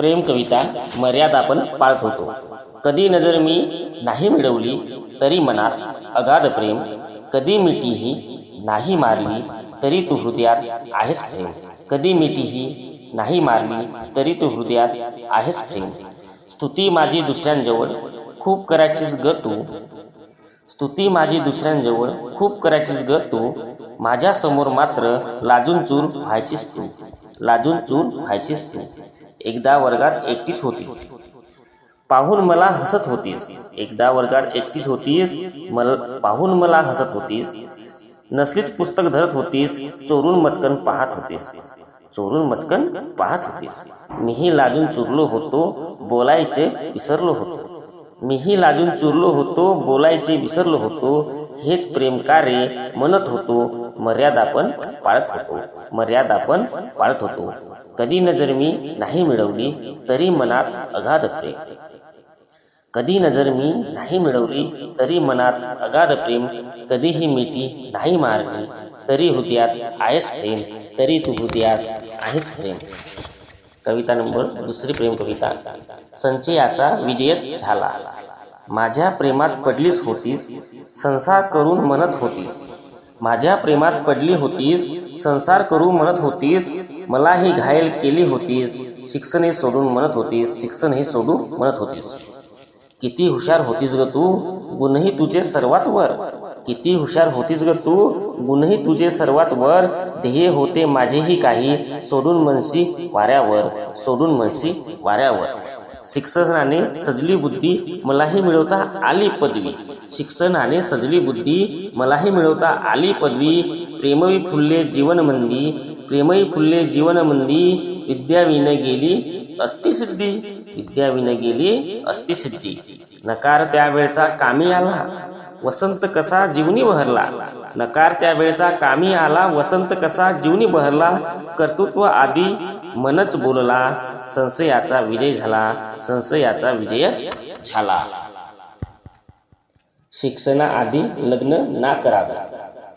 प्रेम कविता मर्यादा आपण पाळत होतो. कधी नजर मी नाही मिळवली तरी मनात अगाध प्रेम. कधी मिठीही नाही मारली तरी तू हृदयात आहेस प्रेम. कधी मिठीही नाही मारली तरी तू हृदयात आहेस प्रेम. स्तुती माझी दुसऱ्यांजवळ खूप करायचीच ग तू. स्तुती माझी दुसऱ्यांजवळ खूप करायचीस ग तू. माझ्यासमोर मात्र लाजून चूर व्हायचीस तू. लाजून चूर व्हायचीस तू. एकदा वर्गात एकटीच होतीस. पाहून मला हसत होतीस. एकदा वर्गात एकटीच होतीस मल पाहून मला हसत होतीस. नसलीच पुस्तक धरत होतीस चोरून मचकन पाहत होतीस. चोरून मचकन पाहत होतीस. मीही लाजून चुरलो होतो बोलायचे विसरलो होतो. मीही लाजून चुरलो होतो बोलायचे विसरलो होतो. हेच प्रेम कार्य म्हणत होतो मर्यादा पण पाळत होतो. मर्यादा पण पाळत होतो. कधी नजर मी नाही मिळवली तरी मनात अगाध प्रेम. कधी नजर मी नाही मिळवली तरी मनात अगाध प्रेम. कधीही मिठी नाही मारली तरी हृदयात आहेस प्रेम. तरी तू हृदयास आहेस प्रेम. कविता नंबर दुसरी प्रेम कविता. संचयाचा विजयच झाला. माझ्या प्रेमात पडलीस होतीस संसार करून म्हणत होतीस. माझ्या प्रेमात पडली होतीस संसार करू म्हणत होतीस मलाही घायल केली होतीस शिक्षण सोडून म्हणत होतीस शिक्षण हे सोडू म्हणत होतीस. किती हुशार होतीस ग तू गुणही तुझे सर्वात वर. किती हुशार होतीस ग तू गुणही तुझे सर्वात वर. ध्येय होते माझेही काही सोडून म्हणशी वाऱ्यावर सोडून म्हणशी वाऱ्यावर. शिक्षणाने सजली बुद्धी मलाही मिळवता आली पदवी. शिक्षणाने सजली बुद्धी मलाही मिळवता आली पदवी. प्रेमवी फुलले जीवनमंदी प्रेमही फुलले जीवनमंदी विद्याविन गेली अस्ति सिद्धी गेली अस्तिसिद्धी नकार त्यावेळचा कामी आला. वसंत कसा जीवनी बहरला. नकार त्यावेळचा कामी आला वसंत कसा जीवनी बहरला कर्तृत्व आधी मनच बोलला संशयाचा विजय झाला संशयाचा विजयच झाला. शिक्षणाआधी लग्न ना करावे.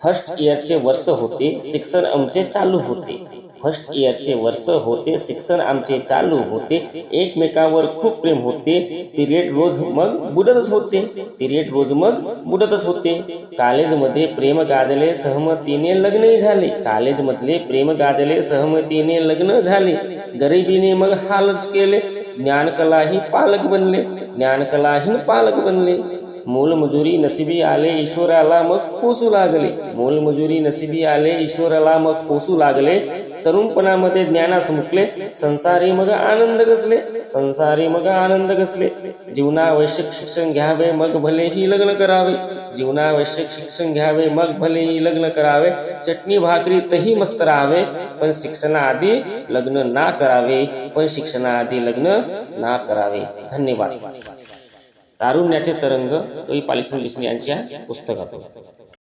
फर्स्ट इयरचे वर्ष होते शिक्षण आमचे चालू होते. फर्स्ट इयरचे वर्ष होते शिक्षण आमचे चालू होते एकमेकांवर खूप प्रेम होते पिरियड रोज मग बुडतच होते पिरियड रोज मग बुडतच होते. कॉलेजमध्ये प्रेम गाजले सहमतीने लग्नही झाले. कॉलेजमधले प्रेम गाजले सहमतीने लग्न झाले. गरिबीने मग हालच केले. ज्ञानकलाही पालक बनले ज्ञानकलाही पालक बनले. मोलमजुरी नसिबी आले ईश्वराला मग पोसू लागले. मोलमजुरी नशिबी आले ईश्वराला मग पोसू लागले. तरुणपणामध्ये ज्ञानास मुकले संसारी मग आनंद घसले संसारी मग आनंद घसले. जीवनावश्यक शिक्षण घ्यावे मग भलेही लग्न करावे. जीवनावश्यक शिक्षण घ्यावे मग भलेही लग्न करावे. चटणी भाकरी तही मस्त राहावे पण शिक्षणाआधी लग्न ना करावे पण शिक्षणाआधी लग्न ना करावे. धन्यवाद. तारुण्याचे तरंग कवी पालिसन लिसने यांच्या पुस्तकातून.